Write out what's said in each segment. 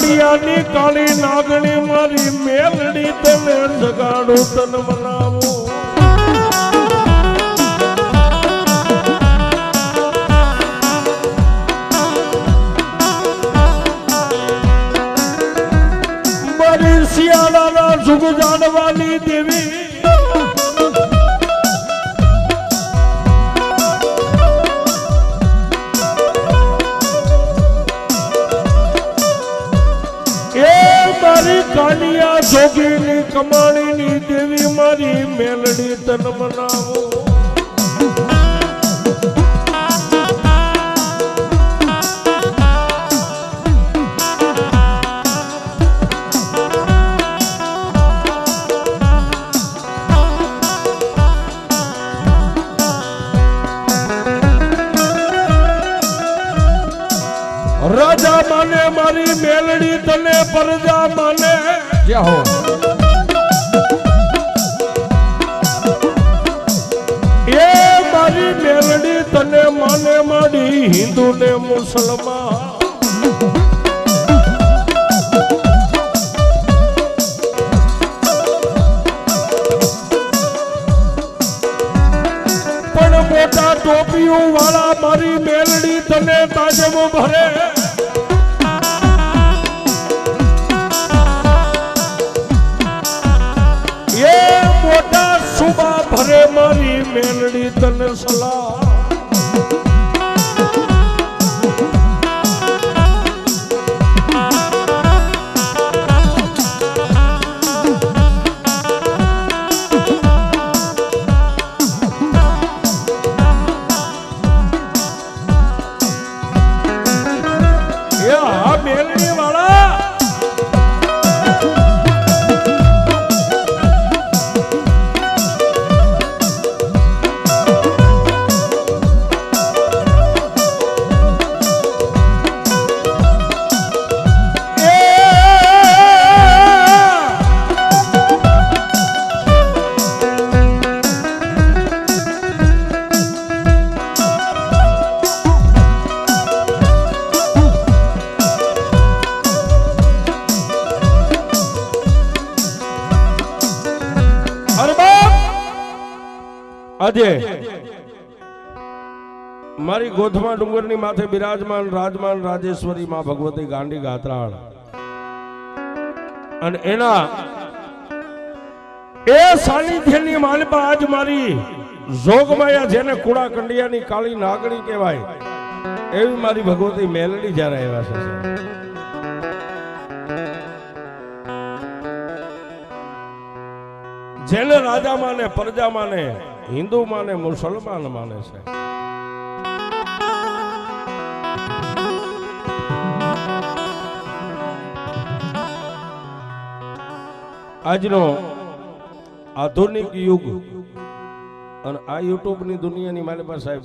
કુડા કંડિયાની કાળી નાગણી મારી મેલડી તને જગાડું તન મનાવું મારી શિયાળાના જુગ કમાણીની દેવી મારી મેલડી તન મનાવો. રાજા માને મારી મેલડી તને પરજા માને. જય હો. મેલડી તને સલાહ આજે મારી ગોધમા ડુંગરની માથે બિરાજમાન રાજમાન રાજેશ્વરી માં ભગવતી ગાંડી ગાત્રાળ. અને એના એ સાનિધ્યની માલપા આજ મારી જોગમાયા જેને કુડા કંડિયાની કાળી નાગણી કહેવાય, એવી મારી ભગવતી મેલડી જ્યારે આવ્યા છે જેને રાજામાં ને પ્રજામાં માને હિન્દુ માને મુસલમાન માને છે. આજનો આધુનિક યુગ અને આ યુટ્યુબની દુનિયાની મારી પાસે સાહેબ,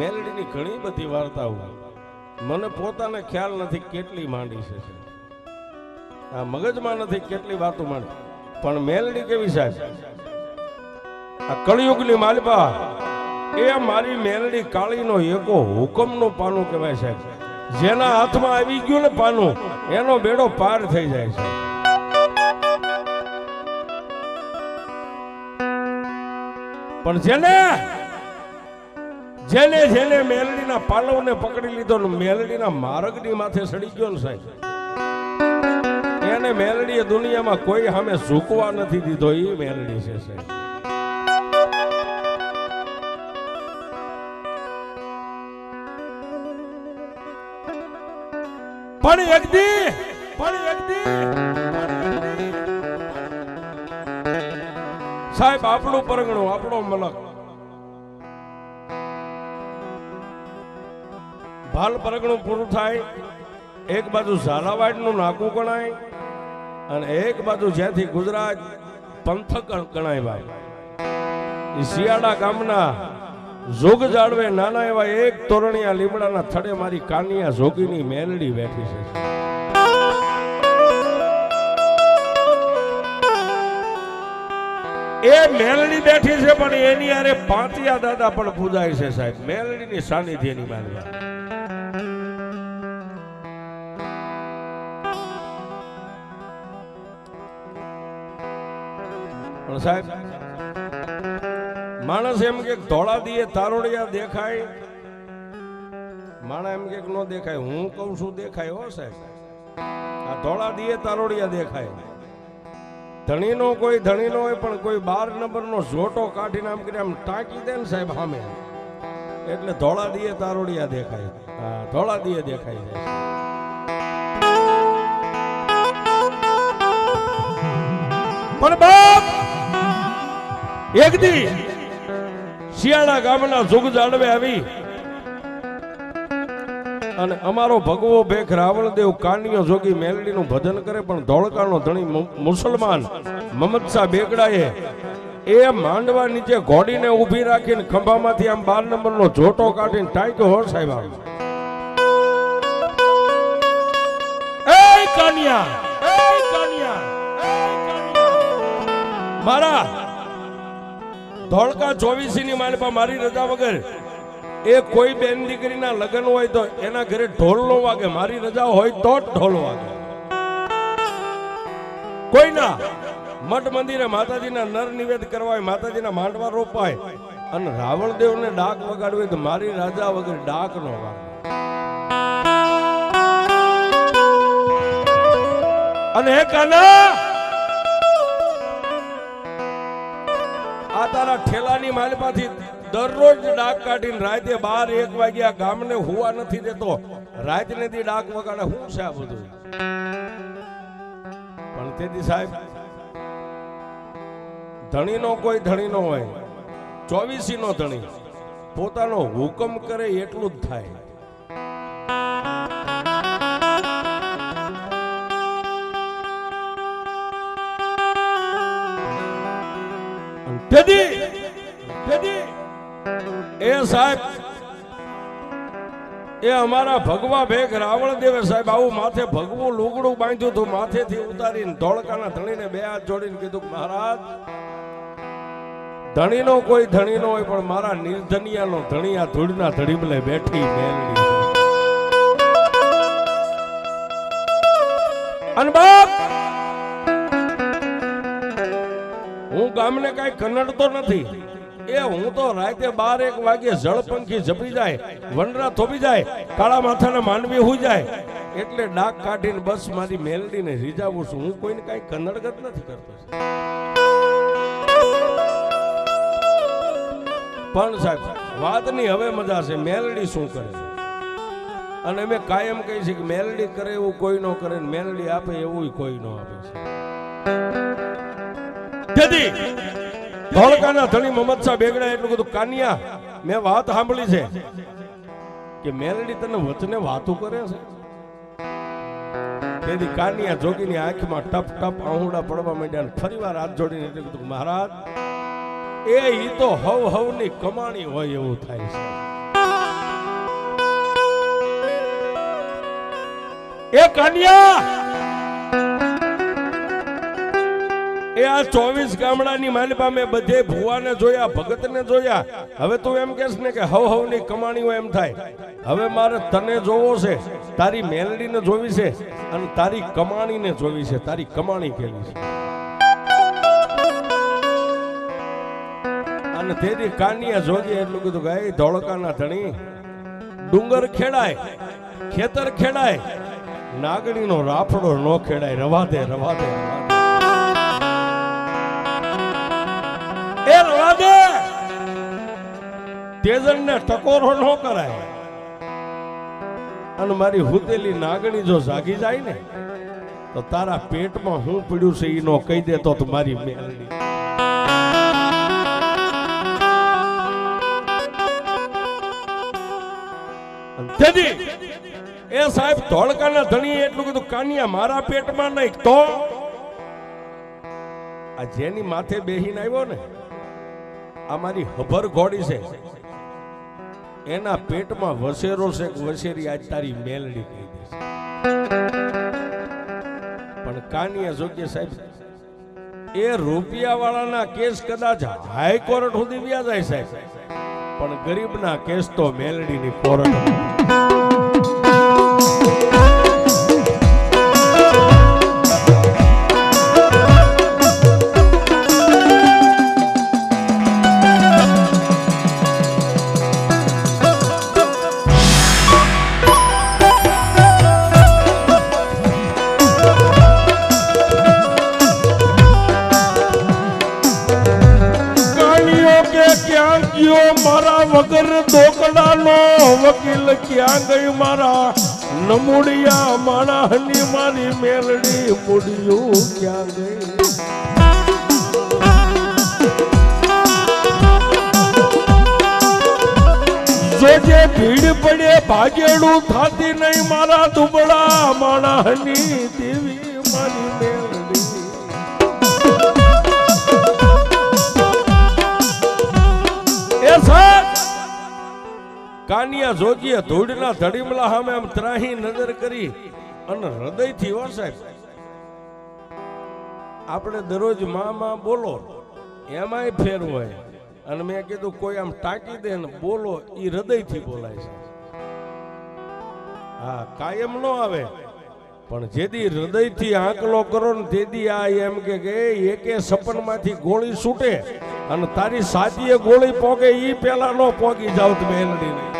મેલડીની ઘણી બધી વાર્તાઓ મને પોતાને ખ્યાલ નથી કેટલી માંડી છે આ મગજમાં નથી કેટલી વાતો માંડી. પણ મેલડી કેવી સાહેબ? આ કળિયુગની એ મારી મેલડી કાળીનો એકો હુકમનું પાનું કહેવાય સાહેબ. જેના હાથમાં આવી ગયું ને પાનું, એનો બેડો પાર થઈ જાય છે. પણ જેને જેને જેને મેલડીના પાલવને પકડી લીધો ને મેલડીના માર્ગની માથે સડી ગયો ને સાહેબ. એને મેલડીએ દુનિયામાં કોઈ સામે ઝૂકવા નથી દીધો એ મેલડી છે સાહેબ. પણ એક દી, પણ એક દી. સાહેબ, આપણું પરગણું, આપણો મલક ભાલ પરગણું પૂરું થાય, એક બાજુ ઝાલાવાડનું નાકું ગણાય, અને એક બાજુ જ્યાંથી ગુજરાત પંથક ગણાય ભાઈ શિયાળા ગામના જોગ જાળવે નાના એવા એક તોરણિયા લીમડાના થડે મારી કાનિયા જોગીની મેલડી બેઠી છે. એ મેલડી બેઠી છે પણ એની અરે પાંચિયા દાદા પણ પૂજાય છે સાહેબ. મેલડીની સાનિધ્યની માનવા. પણ સાહેબ માણસ એમ કે ધોળા દીએ તારોડિયા દેખાય. માણા એમ કે ન દેખાય. હું કહું છું દેખાય હો સાહેબ. આ ધોળા દીએ તારોડિયા દેખાય. ધણીનો કોઈ ધણીનો હોય, પણ કોઈ બાર નંબરનો ઝોટો કાઢીને આમ કરીને આમ ટાંકી દે ને સાહેબ સામે. એટલે ધોળા દીએ તારોડિયા દેખાય. હા, ધોળા દીએ દેખાય છે. પણ બાપ, એક દી શિયાળા ગામના જુગ જાળવે આવી અને અમારો ભગવો ભેખ રાવણદેવ કાનિયો જોગી મેલડીનું ભજન કરે, પણ ધોળકાનો ધણી મુસલમાન મમદ શાહ બેગડાએ એ માંડવા નીચે ઘોડીને ઊભી રાખીને ખંભામાંથી આમ બાર નંબરનો જોટો કાઢીને ટાંક્યો, હો સાહેબ આમ. એ કાનિયા એ કાનિયા મારા ધોળકા ચોવીસી ની માલપા મારી રજા વગર એ કોઈ બેન દીકરીના લગ્ન હોય તો એના ઘરે ઢોલ નો વાગે. મારી રજા હોય તો જ ઢોલ વાગે. કોઈના મઠ મંદિરે માતાજીના નર નિવેદ કરવા માતાજીના માંડવા રોપાય અને રાવણ દેવને ડાક વગાડવી તો મારી રાજા વગર ડાક નો વાગે. અને હે કાના તારા ઠેલાની માલમાંથી દરરોજ ડાક કાઢીને રાતે બાર એક વાગ્યા ગામને હુવા નથી દેતો. રાત ને દી ડાક વગાડે. હું છે આ બધું? પણ તેથી સાહેબ, ધણીનો કોઈ ધણીનો હોય. ચોવીસી નો ધણી. પોતાનો હુકમ કરે એટલું જ થાય. તેથી તેથી એ સાહેબ, એ અમારા ભગવા ભેગ રાવણ દેવે સાહેબ આવું માથે ભગવું લુગડું બાંધ્યું હતું, માથેથી ઉતારીને ધોળકાના ધણીને બે હાથ જોડીને કીધું, મહારાજ, ધણીનો કોઈ ધણીનો હોય, પણ મારા નિર્ધનિયાનો ધણીયા ધૂળના ધડીમલે બેઠી મેલડી અને હું ગામને કઈ કનડતો નથી. એ હું તો રાતે બાર એક વાગે જળપંખી જપી જાય, વનરા થોભી જાય, કાળા માથાના માનવી હુઈ જાય. એટલે ડાક કાઢીને બસ મારી મેલડીને રીઝાવું છું. હું કોઈને કઈ કનડગત નથી કરતો. પણ સાહેબ, વાતની હવે મજા છે. મેલડી શું કરે છે? અને અમે કાયમ કહી છે કે મેલડી કરે એવું કોઈ ન કરે મેલડી આપે એવું કોઈ ન આપે છે. તેથી ધોળકાના ધણી મોહમ્મદ શાહ બેગડા એટલું બધું કાનિયા. મેં વાત સાંભળી છે કે મેલડી તને વચને વાતો કરે છે? તેથી કાનિયા જોગીની આંખમાં ટપ ટપ આહુડા પડવા માંડ્યા અને ફરીવાર હાથ જોડીને એટલે કીધું, મહારાજ, એ ઈ તો હવ હવની કમાણી હોય એવું થાય છે. એ કાનિયા! એ આ ચોવીસ ગામડાની માલિપા મેં બધે ભુવાને જોયા, ભગતને જોયા. હવે તું એમ કહેશ ને કે હવ હવની કમાણીઓ એમ થાય. હવે મારે તને જોવો છે, તારી મેલડીને જોવી છે અને તારી કમાણીને જોવી છે. તારી કમાણી કેવી છે? અને તેની કાનિયા જોજે એટલું કીધું "એ ધોળકાના ધણી, ડુંગર ખેડાય, ખેતર ખેડાય, નાગણીનો રાફડો ન ખેડાય, રવા દે રવા દે રવા દે. તેજન ને ટકોરો ન કરાય. અને મારી હુતેલી નાગણી જો જાગી જાય ને, તો તારા પેટમાં હું પડ્યું છે એનો કહી દે તો મારી મેલડી. એ સાહેબ ધોળકાના ધણીએ એટલું કીધું, કાનિયા, મારા પેટમાં નહીં, તો? આ જેની માથે બેહીને આવ્યો ને, આ મારી હભર ઘોડી છે. એના પેટમાં વસેરો છે વસેરી આજ તારી મેલડી કહી દેશે પણ કાનિયા જોગ્ય સાહેબ, એ રૂપિયા વાળાના કેસ કદાચ હાઈકોર્ટ સુધી વ્યા જાય સાહેબ. પણ ગરીબના કેસ તો મેલડીની કોર્ટ વગર દોકડાનો વકીલ ક્યાં ગઈ મારા? નમુડિયા માણસની મારી મેલડી મુડિયું ક્યાં ગઈ? જોજે ભીડ પડે ભાગેડું થાતી નહીં મારા દુબળા માણસની દેવી મારી મેલડી. એ સાહેબ કાનિયા જોજીએ ધૂળના ધડીમલા સામે આમ ત્રાહી નજર કરી અને હૃદયથી હો સાહેબ, આપણે દરરોજ મા મા બોલો, એમાંય ફેર હોય. અને મેં કીધું, કોઈ આમ ટાંકી દે ને બોલો એ હૃદયથી બોલાય છે. હા, કાયમ નો આવે, પણ જેદી હૃદયથી આંકલો કરો ને તેદી આ એમ કે કે એકે સપનમાંથી ગોળી છૂટે અને તારી સાચીએ ગોળી પોગે એ પેલા નો પોગી જાવ તમે એલડીને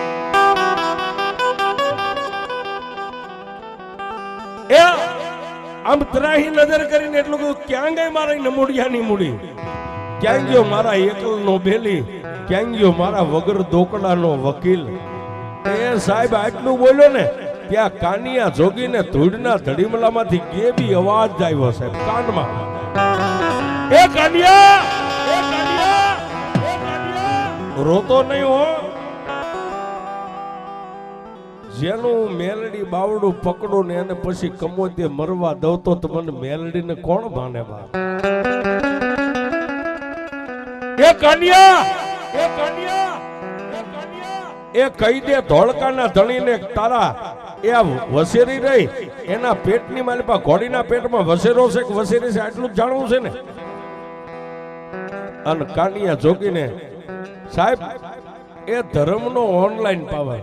આમ ત્રાહી નજર કરીને એટલું કહ્યું ક્યાં ગઈ મારી નમોડિયાની મૂડી? ક્યાં ગયો મારા એકલનો બેલી? ક્યાં ગયો મારા વગર દોકડાનો વકીલ? એ સાહેબ આટલું બોલ્યો ને, ત્યાં કાનિયા જોગીને ધૂળના ધડીમલામાંથી કેવી અવાજ આવ્યો સાહેબ, કાનમાં. એ કાનિયા! રોતો નહીં હો. જેનું મેલડી બાવડું પકડું ને એને પછી કમોતે મરવા દઉં તો તમને મેલડીને કોણ માને બા એ કાનિયા! એ કાનિયા! એ કહી દે ધોળકાના ધણીને તારા એ આ વસેરી રહી એના પેટની માલિપા ઘોડીના પેટમાં વસેરો છે કે વસેરી છે આટલું જ જાણવું છે ને? અને કાનિયા જોગીને સાહેબ એ ધર્મનો ઓનલાઈન પાવર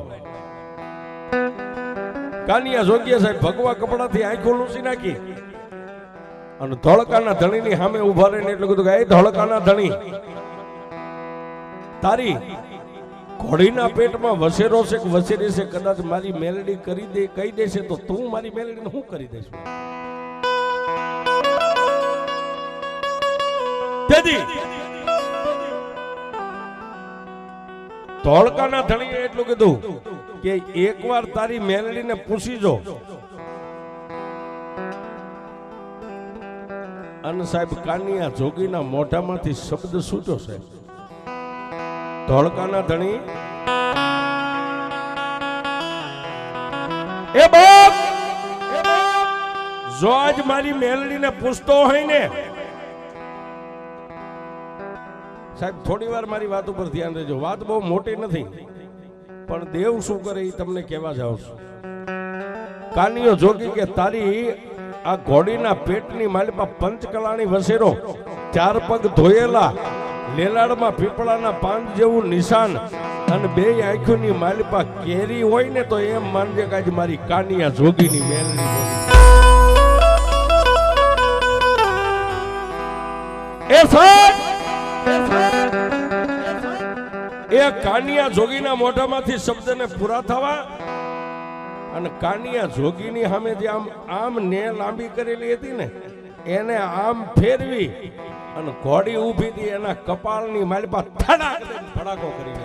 કાનિયા જોગીએ સાહેબ ભગવા કપડાથી આંખો લૂસી નાખી. અને ધોળકાના ધણીની સામે ઊભા રહીને એટલું કીધું કે એ ધોળકાના ધણી, તારી ઘોડીના પેટમાં વસેરો છે કે વસેરી છે? કદાચ મારી મેલડી કરી દે, કહી દેશે તો તું મારી મેલડીને શું કરી દેશું તેથી ધોળકાના ધણીએ એટલું કીધું કે એકવાર તારી મેલડીને પૂછી જો. અને સાહેબ કાનિયા જોગીના મોઢામાંથી શબ્દ છૂટ્યો છે. ધોળકાના ધણી. એ બાપ! જો આજ મારી મેલડીને પૂછતો હોય ને. સાહેબ થોડી વાર મારી વાત ઉપર ધ્યાન દેજો. વાત બહુ મોટી નથી. પણ દેવ શું કરે એ તમને કહેવા જાઉં છું. કાનિયો જોગી કે, તારી આ ઘોડીના પેટની માલિપા પંચકલાની વસેરો, ચાર પગ ધોયેલા, લેલાડમાં પીપળાના પાન જેવું નિશાન અને બે આંખોની માલિપા કેરી હોય ને તો એમ માનજે કે મારી કાનિયા જોગીની મેલની એ સાહેબ! એ કાનિયા જોગીના મોઢામાંથી શબ્દને પૂરા થવા અને કાનિયા જોગીની સામે જે આમ આમ ને લાંબી કરેલી હતી ને, એને આમ ફેરવી અને ઘોડી ઊભી હતી, એના કપાળની માલપા થડાક ફડાકો કરી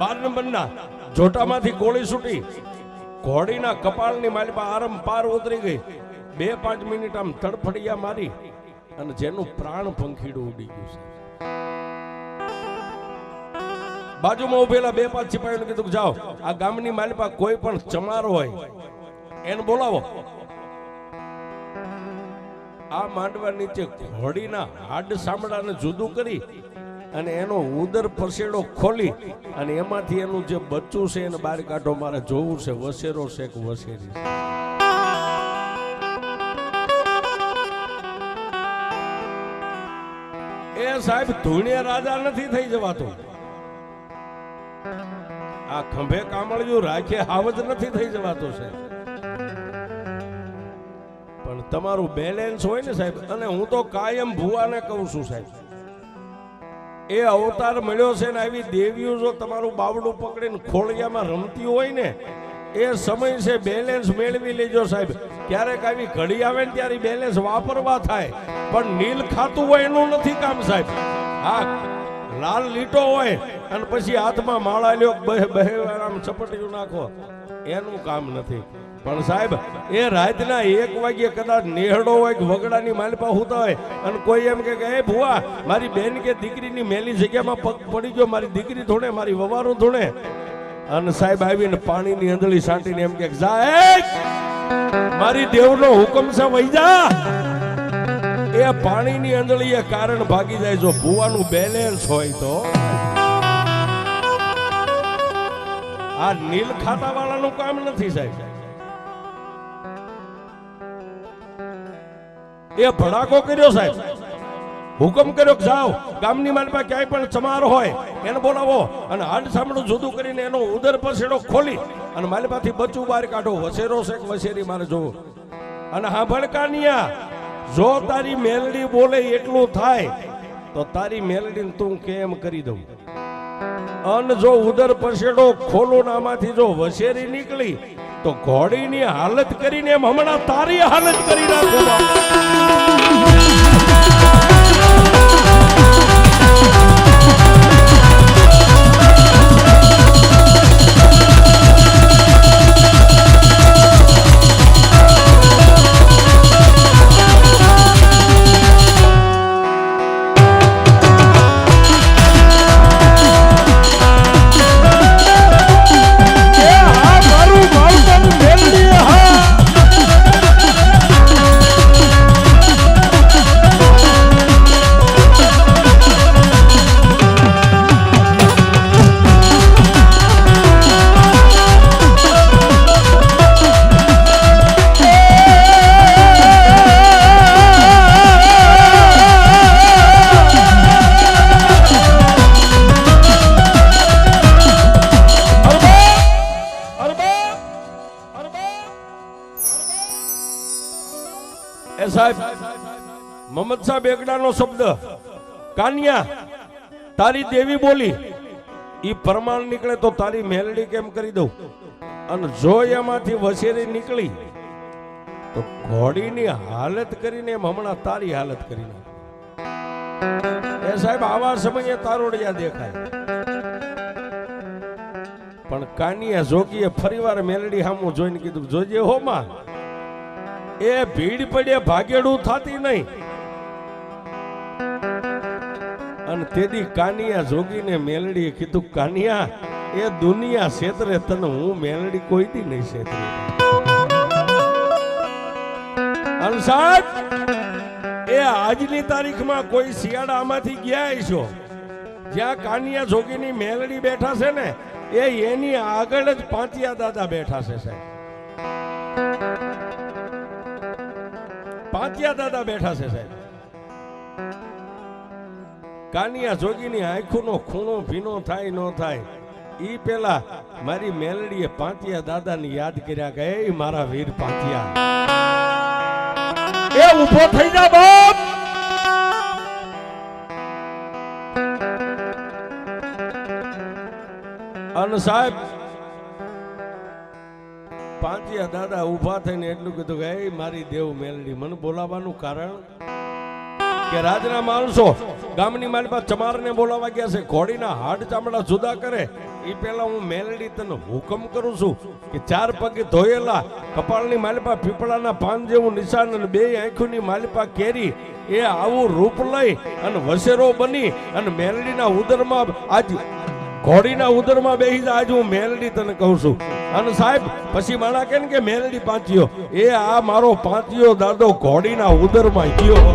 બાર નંબરના જોટામાંથી ગોળી છૂટી. ઘોડીના કપાળની માલપા આરમ પાર ઉતરી ગઈ. બે પાંચ મિનિટ આમ તડફડિયા મારી અને જેનું પ્રાણ પંખીડું ઉડી ગયું છે બાજુમાં ઉભેલા બે પાંચ સિપાહીઓને કીધું જાઓ, આ ગામની માલિપા કોઈ પણ ચમાર હોય, એને બોલાવો આ માંડવા નીચે ઘોડીના હાડ સામડાને જુદું કરી અને એનો ઉદર પરસેડો ખોલી અને એમાંથી એનું જે બચ્ચું છે એને બહાર કાઢો, મારે જોવું છે, વસેરો છે કે વસેરી છે. સાહેબ ધૂણે રાજા નથી થઈ જવાતો. આ ખંભે કામળિયું રાખે હાવજ નથી થઈ જવાતો, સાહેબ. પણ તમારું બેલેન્સ હોય ને, સાહેબ, અને હું તો કાયમ ભુવાને કહું છું, સાહેબ. એ અવતાર મળ્યો છે ને, આવી દેવીઓ જો તમારું બાવડું પકડીને ખોળિયામાં રમતી હોય ને એ સમય છે બેલેન્સ મેળવી લેજો સાહેબ. ક્યારેક આવી ઘડી આવે ને ત્યારે બેલેન્સ વાપરવા થાય. પણ નીલ ખાતું હોય એનું નથી કામ સાહેબ. હા લાલ લીટો હોય અને પછી હાથમાં માળા લ્યો આમ ચપટીયું નાખો. એનું કામ નથી. પણ સાહેબ, એ રાતના એક વાગ્યે કદાચ નેહડો હોય કે વગડાની માલપા હોતા હોય અને કોઈ એમ કે એ ભુવા, મારી બેન કે દીકરીની મેલી જગ્યામાં પગ પડી ગયો, મારી દીકરી ધોણે મારી વવારું ધોણે અને સાહેબ આવીને પાણીની અંદળી સાંટીને એમ કે સાહેબ, મારી મારી દેવનો હુકમ છે વહી જા એ પાણીની અંદળી એ કારણ ભાગી જાય, જો ભૂવાનું બેલેન્સ હોય તો. આ નીલ ખાતા વાળાનું કામ નથી, સાહેબ. એ ભડાકો કર્યો, સાહેબ. હુકમ કર્યો કે જાઓ. ગામની માલમાં ક્યાંય પણ ચમાર હોય, એને બોલાવો અને હાડ સાંભળું, જુદું કરીને એનો ઉદર પસેડો ખોલી અને માલમાંથી બચ્ચું બહાર કાઢો. વસેરો છે કે વસેરી મારે જોવું. અને હા, ભડકાનિયા, જો તારી મેલડી બોલે એટલું થાય, તો તારી મેલડી તું કેમ કરી દઉં? અન જો ઉદર પસેડો ખોલો ને આમાંથી જો વસેરી નીકળી, તો ઘોડીની હાલત કરીને એમ હમણાં તારી હાલત કરી નાખું. મોહમ્મદ શબ્દ. કાનિયા, તારી દેવી બોલી એ પ્રમાણ નીકળે તો તારી મેલડી કેમ કરી દઉં? અને જો એમાંથી વસેરી નીકળી, તો ઘોડીની હાલત કરીને એમ હમણાં તારી હાલત કરી. એ સાહેબ, આવા સમયે તારોડિયા દેખાય. પણ કાનિયા જોગીએ ફરીવાર મેલડી સામું જોઈને કીધું, જોજે હો માં, એ ભીડ પડે, ભાગેડું થતી નહીં. અને તેથી કાનિયા જોગીને મેલડીએ કીધું, કાનિયા, એ દુનિયા ક્ષેત્રે તને હું મેલડી કોઈ દી નહીં ક્ષેત્રે અનસાદ એ આજની તારીખમાં કોઈ શિયાળામાંથી ગયા છો જ્યાં કાનિયા જોગીની મેલડી બેઠા છે ને, એ એની આગળ જ પાંચિયા દાદા બેઠા છે સાહેબ. પાંચિયા દાદા બેઠા છે સાહેબ. કાનિયા જોગીની આંખોનો ખૂણો ભીનો થાય ન થાય. ઈ પેલા મારી મેલડીએ પાંચિયા દાદાને યાદ કર્યા કે, "એ મારા વીર પાંતિયા એ ઊભો થઈ જા બાપ! અને સાહેબ પાંચિયા દાદા ઊભા થઈને એટલું કીધું કે મારી દેવ મેલડી. મને બોલાવાનું કારણ? કે રાજના માણસો ગામની મારી ચમારને બોલાવા ગયા છે, ઘોડીના હાડ ચામડા જુદા કરે. એ પહેલા હું મેલડી તને હુકમ કરું છું કે ચાર પગે ધોયેલા કપાળની માલપા પીપળાના પાન જેવું નિશાન અને બે આંખોની માલિપા કેરી, એ આવું રૂપ લઈ અને વસેરો બની અને મેલડીના ઉદરમાં આજ ઘોડીના ઉદરમાં બેસી જા આજ હું મેલડી તને કહું છું. અને સાહેબ, પછી માણા કે મેલડી પાંચ્યો? એ આ મારો પાંચિયો દાદો ઘોડીના ઉદરમાં ગયો.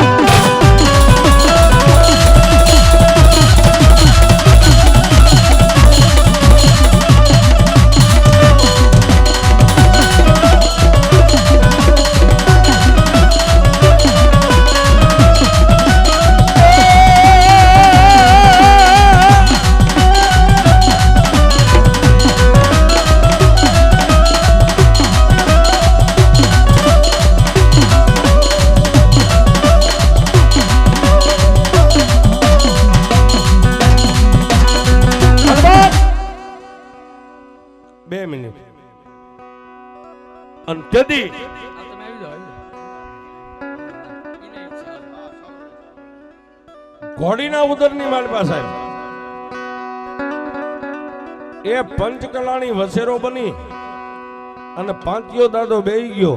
ઘોડીના ઉદરની માલપા સાહેબ એ પંચકલાની વસેરો બની અને પાંતિયો દાદો બેહી ગયો.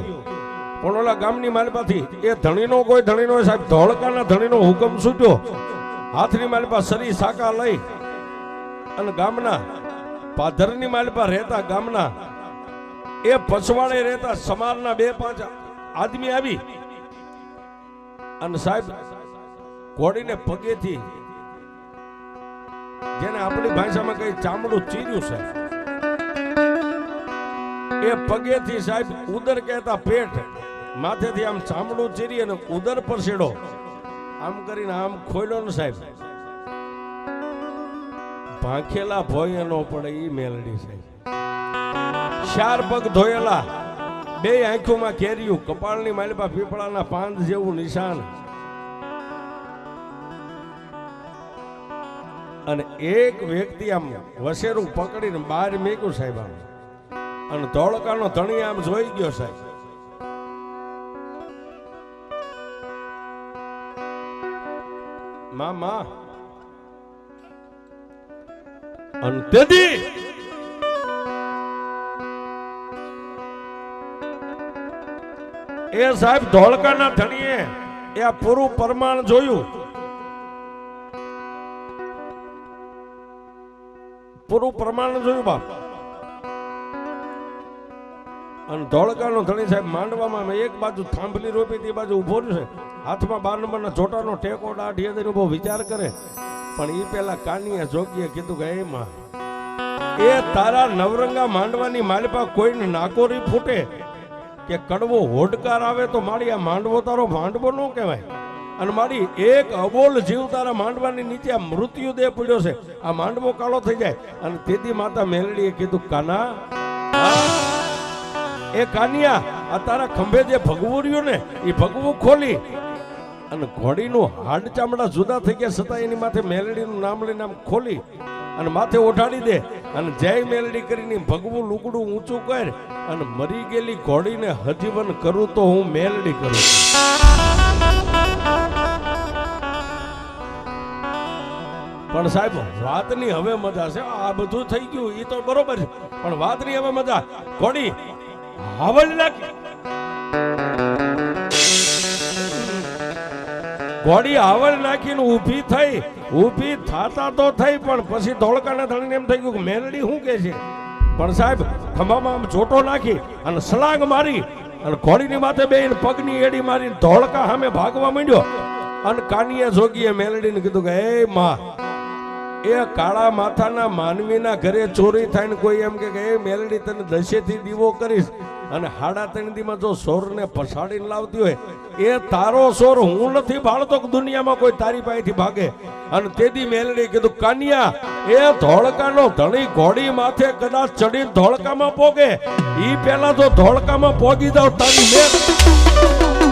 પણ ઓલા ગામની માલપાથી એ ધણીનો કોઈ ધણીનો સાહેબ ધોળકાના ધણીનો હુકમ છૂટ્યો હાથની માલપા સરી સાકા લઈ અને ગામના પાધરની માલપા રહેતા ગામના એ પછવાડે રહેતા સમારના બે પાંચ આદમી આવી. અને સાહેબ ઘોડીને પગેથી જેને આપણી ભાષામાં કઈ ચામડું ચીર્યું છે, એ પગેથી સાહેબ ઉદર કહેતા પેટ માથેથી આમ ચામડું ચીરી અને ઉદર પર છેડો આમ કરીને આમ ખોલ્યો ને સાહેબ. ભાંખેલા ભોય નો પડે ઈ મેલડી સાહેબ ચાર પગ ધોયેલા, બે આંખોમાં કેર્યું, કપાળની માલપા પીપળાના પાંદ જેવું નિશાન. અને એક વ્યક્તિ આમ વસેરું પકડીને બહાર મેક્યું સાહેબ આમ. અને ધોળકાનો ધણી આમ જોઈ ગયો સાહેબ. માં માં અને તેથી એ સાહેબ ધોળકાના ધણીએ એ પૂરું પ્રમાણ જોયું. પૂરું પ્રમાણ જોયું બાપ. અને ધોળકાનો ધણી સાહેબ માંડવામાં એક બાજુ થાંભલી રોપી તે બાજુ ઊભો છે. હાથમાં બાર નંબરના જોટાનો ટેકો દાઢી દઈને ઊભો વિચાર કરે. પણ એ પેલા કાનીએ જોગીએ કીધું કે, એ માં, એ તારા નવરંગા માંડવાની માલપા કોઈને નાકોરી ફૂટે કે કડવો હોડકાર આવે તો મારી આ માંડવો તારો માંડવો નો કહેવાય. અને મારી એક અબોલ જીવ તારા માંડવાની નીચે આ મૃત્યુ દેહ પડ્યો છે. આ માંડવો કાળો થઈ જાય. અને તેથી માતા મેલડીએ કીધું, કાના એ કાનિયા, આ તારા ખંભે જે ભગવું રહ્યું ને એ ભગવું ખોલી. અને ઘોડીનું હાડ ચામડા જુદા થઈ ગયા છતાં એની માથે મેલડીનું નામ લઈને આમ ખોલી અને માથે ઓઢાડી દે. અને જય મેલડી કરીને ભગવું લુગડું ઊંચું કર અને મરી ગયેલી ઘોડીને હજીવન કરું તો હું મેલડી કરું પણ સાહેબ, વાતની હવે મજા છે. આ બધું થઈ ગયું એ તો બરોબર છે. પણ વાતની હવે મજા. ઘોડી હાવલી નાખી ઘોડી આવડ નાખીને ઊભી થઈ? ઊભી થાતા તો થઈ, પણ પછી ધોળકાના ધણીને એમ થઈ ગયું કે મેલડી શું કે છે? પણ સાહેબ, ખંભામાં આમ ચોટો નાખી અને સલાંગ મારી અને ઘોડીની માથે બે પગની એડી મારી ધોળકા સામે ભાગવા માંડ્યો. અને કાનીએ જોગીએ મેલડીને કીધું કે, એ માં એ કાળા માથાના માનવીના ઘરે ચોરી થાય ને કોઈ એમ કે એ મેલડી, તને દશેથી દીવો કરીશ. અને હાડા ત્રણ જો સોરને પછાડીને લાવતી હોય, એ તારો સોર હું નથી ભાળતો કે દુનિયામાં કોઈ તારી પાસેથી ભાગે. અને તેથી મેલડી કીધું, કાનિયા, એ ધોળકાનો ધણી ઘોડી માથે કદાચ ચડી ધોળકામાં પોગે. ઈ પેલા તો ધોળકામાં પોગી જાવ તારી મેલ.